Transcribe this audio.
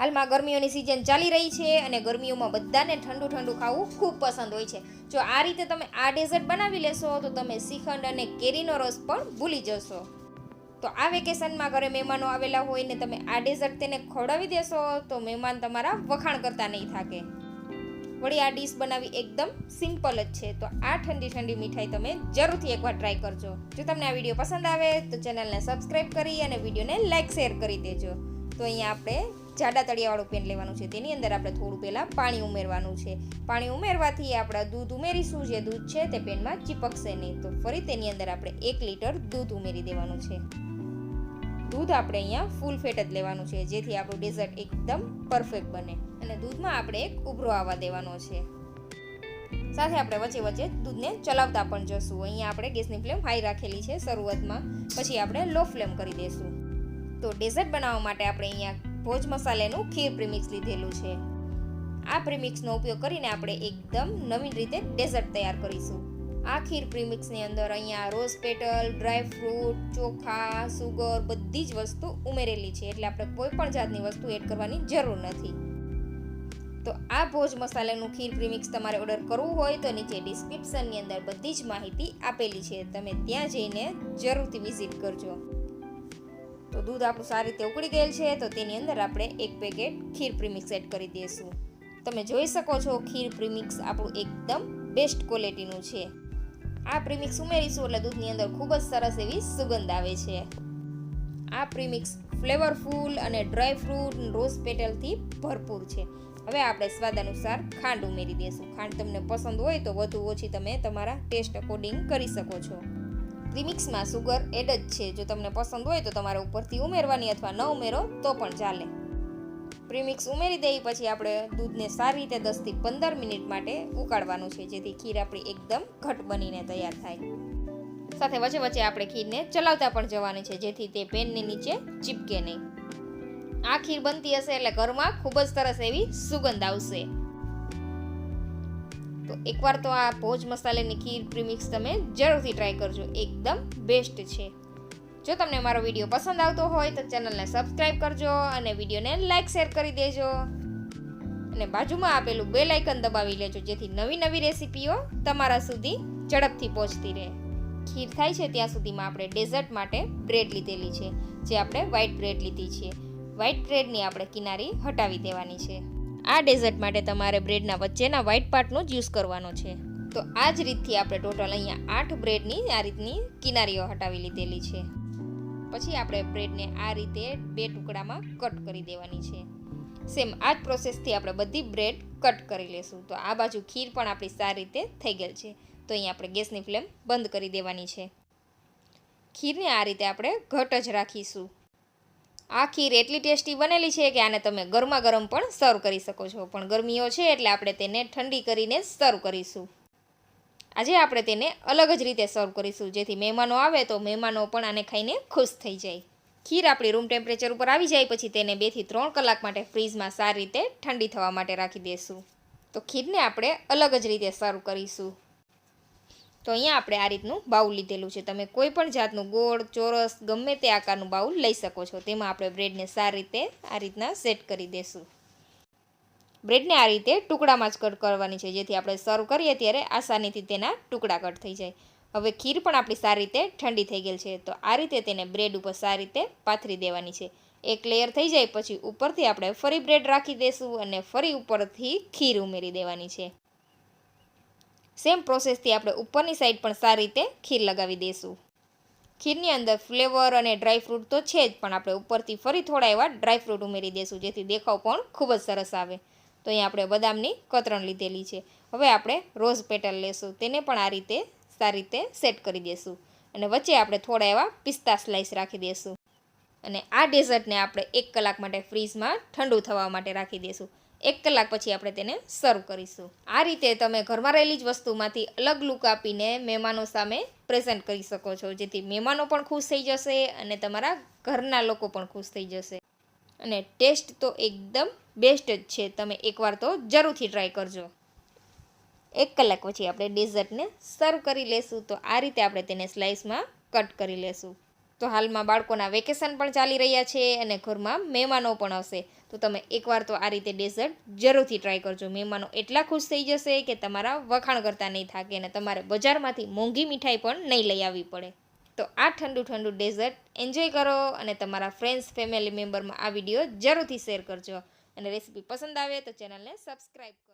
હાલમાં ગરમીઓની સિઝન ચાલી રહી છે અને ગરમીઓમાં બધાને ઠંડુ ઠંડુ ખાવું ખૂબ પસંદ હોય છે. જો આ રીતે તમે આ ડેઝર્ટ બનાવી લેશો, તો તમે શ્રીખંડ અને કેરીનો રસ પણ ભૂલી જશો. તો આ વેકેશનમાં ઘરે મહેમાનો આવેલા હોય ને તમે આ ડેઝર્ટ તેને ખવડાવી દેશો, તો મહેમાન તમારા વખાણ કરતા નહીં થાકે. વળી આ ડીશ બનાવી એકદમ સિમ્પલ જ છે. તો આ ઠંડી ઠંડી મીઠાઈ તમે જરૂરથી એકવાર ટ્રાય કરજો. જો તમને આ વીડિયો પસંદ આવે, તો ચેનલને સબસ્ક્રાઇબ કરી અને વિડીયોને લાઇક શેર કરી દેજો. તો અહીંયા આપણે જાડા તળિયાવાળું પેન લેવાનું છે. તેની અંદર આપણે થોડું પહેલાં પાણી ઉમેરવાનું છે. પાણી ઉમેરવાથી આપણે દૂધ ઉમેરીશું. જે દૂધ છે તે પેનમાં ચીપકશે નહીં. તો ફરી તેની અંદર આપણે એક લીટર દૂધ ઉમેરી દેવાનું છે. દૂધ આપણે અહીંયા ફૂલ ફેટ જ લેવાનું છે. જેથી આપણું ડેઝર્ટ એકદમ પરફેક્ટ બને. અને દૂધમાં આપણે એક ઉભરો આવવા દેવાનો છે. સાથે આપણે વચ્ચે વચ્ચે દૂધને ચલાવતા પણ જશું. અહીંયા આપણે ગેસની ફ્લેમ હાઈ રાખેલી છે શરૂઆતમાં. પછી આપણે લો ફ્લેમ કરી દઈશું તો ડેઝર્ટ બનાવવા માટે આપણે અહીંયા ભોજ મસાલેનું ખીર પ્રીમિક્સ લીધેલું છે. આ પ્રીમિક્સનો ઉપયોગ કરીને આપણે એકદમ નવીન રીતે ડેઝર્ટ તૈયાર કરીશું. આ ખીર પ્રીમિક્સની અંદર અહીંયા રોઝ પેટલ ડ્રાયફ્રૂટ ચોખા, સુગર બધી જ વસ્તુ ઉમેરેલી છે. એટલે આપણે કોઈ પણ જાતની વસ્તુ એડ કરવાની જરૂર નથી. તો આ ભોજ મસાલાનું ખીર પ્રીમિક્સ તમારે ઓર્ડર કરવું હોય તો નીચે ડિસ્ક્રિપ્શનની અંદર બધી જ માહિતી આપેલી છે. તમે ત્યાં જઈને જરૂરથી વિઝિટ કરજો. દૂધ આપણું સારી રીતે ઉકળી ગયેલ છે, તો તેની અંદર આપણે એક પેકેટ ખીર પ્રીમિક્સ એડ કરી દઈશું. તમે જોઈ શકો છો, ખીર પ્રીમિક્સ આપણું એકદમ બેસ્ટ ક્વોલિટીનું છે. આ પ્રીમિક્સ ઉમેરીશું એટલે દૂધની અંદર ખૂબ જ સરસ એવી સુગંધ આવે છે. આ પ્રીમિક્સ ફ્લેવરફુલ અને ડ્રાય ફ્રૂટ રોઝ પેટલથી ભરપૂર છે. હવે આપણે સ્વાદ અનુસાર ખાંડ ઉમેરી દઈશું. ખાંડ તમને પસંદ હોય તો વધુ ઓછી તમે તમારા ટેસ્ટ અકોર્ડિંગ કરી શકો છો. પ્રીમિક્સમાં સુગર એડ જ છે. જો તમને પસંદ હોય તો તમારે ઉપરથી ઉમેરવાની અથવા ન ઉમેરો તો પણ ચાલે. પ્રીમિક્સ ઉમેરી દઈ પછી આપણે દૂધને સારી રીતે દસથી પંદર મિનિટ માટે ઉકાળવાનું છે, જેથી ખીર આપણી એકદમ ઘટ બનીને તૈયાર થાય. સાથે વચ્ચે વચ્ચે આપણે ખીરને ચલાવતા પણ જવાની છે, જેથી તે પેનની નીચે ચીપકે નહીં. આ ખીર બનતી હશે એટલે ઘરમાં ખૂબ જ સરસ એવી સુગંધ આવશે. તો એકવાર તો આ ભોજ મસાલાની ખીર પ્રીમિક્સ તમે જરૂરથી ટ્રાય કરજો. એકદમ બેસ્ટ છે. જો તમને મારો વીડિયો પસંદ આવતો હોય તો ચેનલને સબસ્ક્રાઈબ કરજો અને વિડીયોને લાઇક શેર કરી દેજો. અને બાજુમાં આપેલું બેલ આઇકન દબાવી લેજો, જેથી નવી નવી રેસીપીઓ તમારા સુધી ઝડપથી પહોંચતી રહે. ખીર થાય છે ત્યાં સુધીમાં આપણે ડેઝર્ટ માટે બ્રેડ લીધેલી છે, જે આપણે વ્હાઈટ બ્રેડ લીધી છે. વ્હાઈટ બ્રેડની આપણે કિનારી હટાવી દેવાની છે. આ ડેઝર્ટ માટે તમારે બ્રેડના વચ્ચેના વ્હાઇટ પાર્ટનો જ કરવાનો છે. તો આ જ રીતથી આપણે ટોટલ અહીંયા આઠ બ્રેડની આ રીતની કિનારીઓ હટાવી લીધેલી છે. પછી આપણે બ્રેડને આ રીતે બે ટુકડામાં કટ કરી દેવાની છે. સેમ આ જ પ્રોસેસથી આપણે બધી બ્રેડ કટ કરી લેશું. તો આ બાજુ ખીર પણ આપણી સારી રીતે થઈ ગયેલ છે. તો અહીંયા આપણે ગેસની ફ્લેમ બંધ કરી દેવાની છે. ખીરને આ રીતે આપણે ઘટ જ રાખીશું. આ ખીર એટલી ટેસ્ટી બનેલી છે કે આને તમે ગરમા ગરમ પણ સર્વ કરી શકો છો. પણ ગરમીઓ છે એટલે આપણે તેને ઠંડી કરીને સર્વ કરીશું. આજે આપણે તેને અલગ જ રીતે સર્વ કરીશું. જેથી મહેમાનો આવે તો મહેમાનો પણ આને ખાઈને ખુશ થઈ જાય. ખીર આપણી રૂમ ટેમ્પરેચર ઉપર આવી જાય, પછી તેને બેથી ત્રણ કલાક માટે ફ્રીજમાં સારી રીતે ઠંડી થવા માટે રાખી દઈશું તો ખીરને આપણે અલગ જ રીતે સર્વ કરીશું. તો અહીંયા આપણે આ રીતનું બાઉલ લીધેલું છે. તમે કોઈ પણ જાતનું ગોળ, ચોરસ, ગમે તે આકારનું બાઉલ લઈ શકો છો. તેમાં આપણે બ્રેડને સારી રીતે આ રીતના સેટ કરી દઈશું બ્રેડને આ રીતે ટુકડામાં જ કટ કરવાની છે. જેથી આપણે સર્વ કરીએ ત્યારે આસાનીથી તેના ટુકડા કટ થઈ જાય. હવે ખીર પણ આપણી સારી રીતે ઠંડી થઈ ગયેલ છે. તો આ રીતે તેને બ્રેડ ઉપર સારી રીતે પાથરી દેવાની છે. એક લેયર થઈ જાય, પછી ઉપરથી આપણે ફરી બ્રેડ રાખી દઈશું અને ફરી ઉપરથી ખીર ઉમેરી દેવાની છે. સેમ પ્રોસેસથી આપણે ઉપરની સાઈડ પણ સારી રીતે ખીર લગાવી દઈશું ખીરની અંદર ફ્લેવર અને ડ્રાયફ્રૂટ તો છે જ, પણ આપણે ઉપરથી ફરી થોડા એવા ડ્રાયફ્રૂટ ઉમેરી દઈશું જેથી દેખાવ પણ ખૂબ જ સરસ આવે. તો અહીં આપણે બદામની કતરણ લીધેલી છે. હવે આપણે રોઝ પેટલ લેશું. તેને પણ આ રીતે સારી રીતે સેટ કરી દઈશું અને વચ્ચે આપણે થોડા એવા પિસ્તા સ્લાઇસ રાખી દઈશું અને આ ડેઝર્ટને આપણે એક કલાક માટે ફ્રીજમાં ઠંડુ થવા માટે રાખી દઈશું એક કલાક પછી આપણે તેને સર્વ કરીશું. આ રીતે તમે ઘરમાં રહેલી જ વસ્તુમાંથી અલગ લુક આપીને મહેમાનો સામે પ્રેઝન્ટ કરી શકો છો. જેથી મહેમાનો પણ ખુશ થઈ જશે અને તમારા ઘરના લોકો પણ ખુશ થઈ જશે. અને ટેસ્ટ તો એકદમ બેસ્ટ જ છે. તમે એકવાર તો જરૂરથી ટ્રાય કરજો. એક કલાક પછી આપણે ડેઝર્ટને સર્વ કરી લેશું. તો આ રીતે આપણે તેને સ્લાઇસમાં કટ કરી લેશું. તો હાલમાં બાળકોના વેકેશન પણ ચાલી રહ્યા છે અને ઘરમાં મહેમાનો પણ આવશે તો તમે એકવાર તો આ રીતે ડેઝર્ટ જરૂરથી ટ્રાય કરજો. મહેમાનો એટલા ખુશ થઈ જશે કે તમારા વખાણ કરતા નહીં થાકે અને તમારે બજારમાંથી મોંઘી મીઠાઈ પણ નહીં લઈ આવવી પડે. તો આ ઠંડુ ઠંડુ ડેઝર્ટ એન્જોય કરો અને તમારા ફ્રેન્ડ્સ, ફેમિલી મેમ્બરમાં આ વીડિયો જરૂરથી શેર કરજો. અને રેસીપી પસંદ આવે તો ચેનલને સબસ્ક્રાઈબ